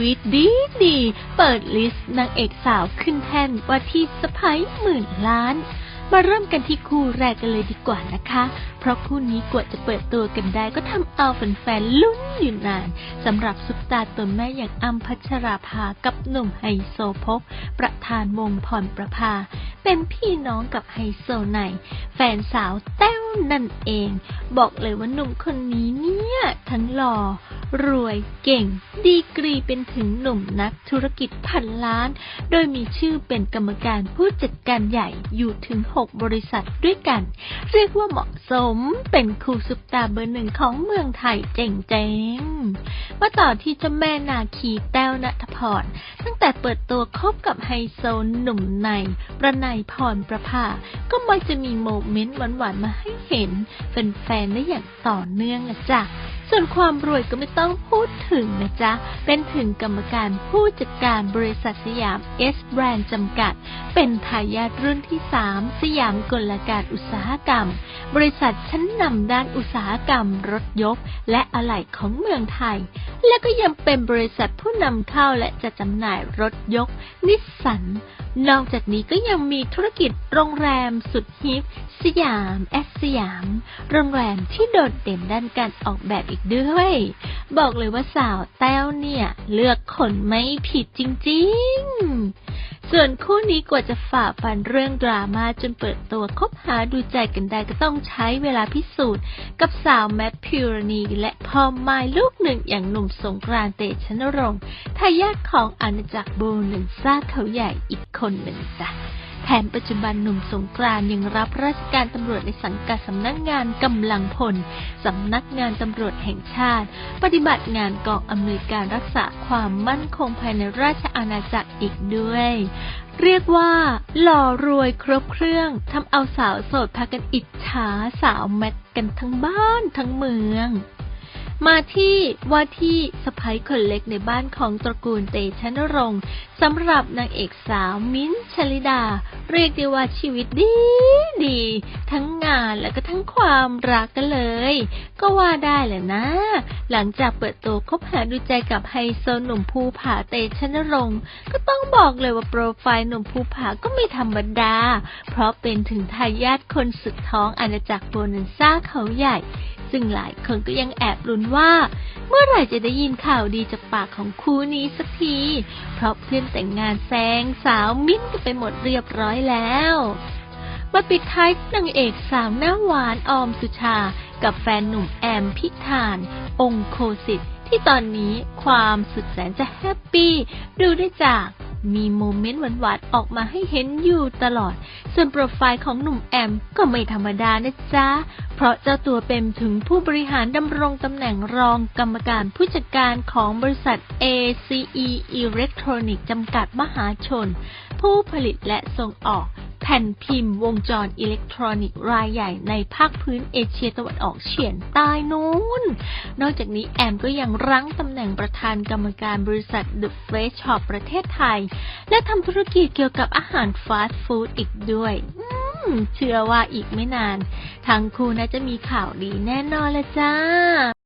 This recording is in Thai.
วิตดีดี เปิดลิสต์นางเอกสาวขึ้นแท่นว่าที่สะพ้ยหมื่นล้าน มาเริ่มกันที่คู่แรกกันเลยดีกว่านะคะ เพราะคู่นี้กว่าจะเปิดตัวกันได้ก็ทำเอาแฟนๆลุ้นอยู่นานสำหรับซุปตาตัวแม่อย่างอ้ำพัชราภากับหนุ่มไฮโซพก ประธานวงพรประภา เป็นพี่น้องกับไฮโซไนแฟนสาวแต้วนั่นเอง บอกเลยว่าหนุ่มคนนี้เนี่ย ทั้งหล่อ รวยเก่ง ดีกรีเป็นถึงหนุ่มนักธุรกิจพันล้าน โดยมีชื่อเป็นกรรมการผู้จัดการใหญ่อยู่ถึง 6 บริษัทด้วยกัน เรียกว่าเหมาะสมเป็นคู่ซุปตาเบอร์หนึ่งของเมืองไทยเจ๋งๆ มาต่อที่เจ้าแม่นาคีแต้วนัทพร ตั้งแต่เปิดตัวคบกับไฮโซหนุ่มใน ประไนพรประภา ก็มักจะมีโมเมนต์หวานๆมาให้เห็นแฟนๆได้อย่างต่อเนื่องนะจ๊ะ ส่วนความรวยก็ไม่ต้องพูดถึงนะจ๊ะ เป็นถึงกรรมการผู้จัดการบริษัทสยามเอสแบรนด์จำกัด เป็นทายาทรุ่นที่3สยามกลการอุตสาหกรรม บริษัทชั้นนำด้านอุตสาหกรรม รถยก และอะไหล่ของเมืองไทย และก็ยังเป็นบริษัทผู้นำเข้าและจะจำหน่ายรถยก นิสสันนอกจากนี้ก็ยังมีธุรกิจโรงแรมสุดฮิปสยามแอสสยาม โรงแรมที่โดดเด่นด้านการออกแบบอีกด้วย บอกเลยว่าสาวแต้วเนี่ย เลือกคนไม่ผิดจริง ๆ ส่วนคู่นี้กว่าจะฝ่าฟันเรื่องดราม่าจนเปิดตัวคบหาดูใจกันได้ก็ต้องใช้เวลาพิสูจน์ กับสาวแมทพิวรณีและพ่อไม้ลูกหนึ่งอย่างหนุ่มสงกรานต์เตชนรงค์ทายาทของอาณาจักรโบหนึ่งซ่าเขาใหญ่อีกคนหนึ่งจ้ะ แถมปัจจุบันหนุ่มสงกรานยังรับราชการตำรวจในสังกัดสำนักงานกำลังพลสำนักงานตำรวจแห่งชาติ ปฏิบัติงานกองอำนวยการรักษาความมั่นคงภายในราชอาณาจักรอีกด้วย เรียกว่า หล่อรวยครบเครื่องทำเอาสาวโสดพากันอิจฉาสาวแมทกันทั้งบ้านทั้งเมือง มาที่ว่าที่สะพ้ยคนเล็กในบ้านของตระกูลเตชะนรงค์สำหรับนางเอกสาวมิ้นชลิดา เรียกได้ว่าชีวิตดีดี ทั้งงานและก็ทั้งความรักกันเลย ก็ว่าได้แหละนะ หลังจากเปิดตัวคบหาดูใจกับไฮโซหนุ่มภูผาเตชะนรงค์ก็ต้องบอกเลยว่าโปรไฟล์หนุ่มภูผาก็ไม่ธรรมดา เพราะเป็นถึงทายาทคนสุดท้องอาณาจักรโบนันซ่าเขาใหญ่ ซึ่งหลายคนก็ยังแอบลุ้นว่า เมื่อไหร่จะได้ยินข่าวดีจากปากของคู่นี้สักที เพราะเพื่อนแต่งงานแซงสาวมิ้นกันไปหมดเรียบร้อยแล้วมาปิดท้ายนางเอกสาวหน้าหวานออมสุชา กับแฟนหนุ่มแอมพิธาน องค์โคสิทธิ์ที่ตอนนี้ความสุดแสนจะแฮปปี้ ดูได้จาก มีโมเมนต์หวานๆออกมาให้เห็นอยู่ตลอด ส่วนโปรไฟล์ของหนุ่มแอมก็ไม่ธรรมดานะจ๊ะ เพราะเจ้าตัวเป็นถึงผู้บริหารดำรงตำแหน่งรองกรรมการผู้จัดการของบริษัท ACE Electronic จำกัดมหาชน ผู้ผลิตและส่งออก แผ่นพิมพ์วงจรอิเล็กทรอนิกส์รายใหญ่ในภาคพื้นเอเชียตะวันออกเฉียงใต้นู้น นอกจากนี้แอมก็ยังรั้งตำแหน่งประธานกรรมการบริษัท The Fresh Shop ประเทศไทย และทำธุรกิจเกี่ยวกับอาหารฟาสต์ฟู้ดอีกด้วยเชื่อว่าอีกไม่นาน ทั้งคู่น่าจะมีข่าวดีแน่นอนละจ้า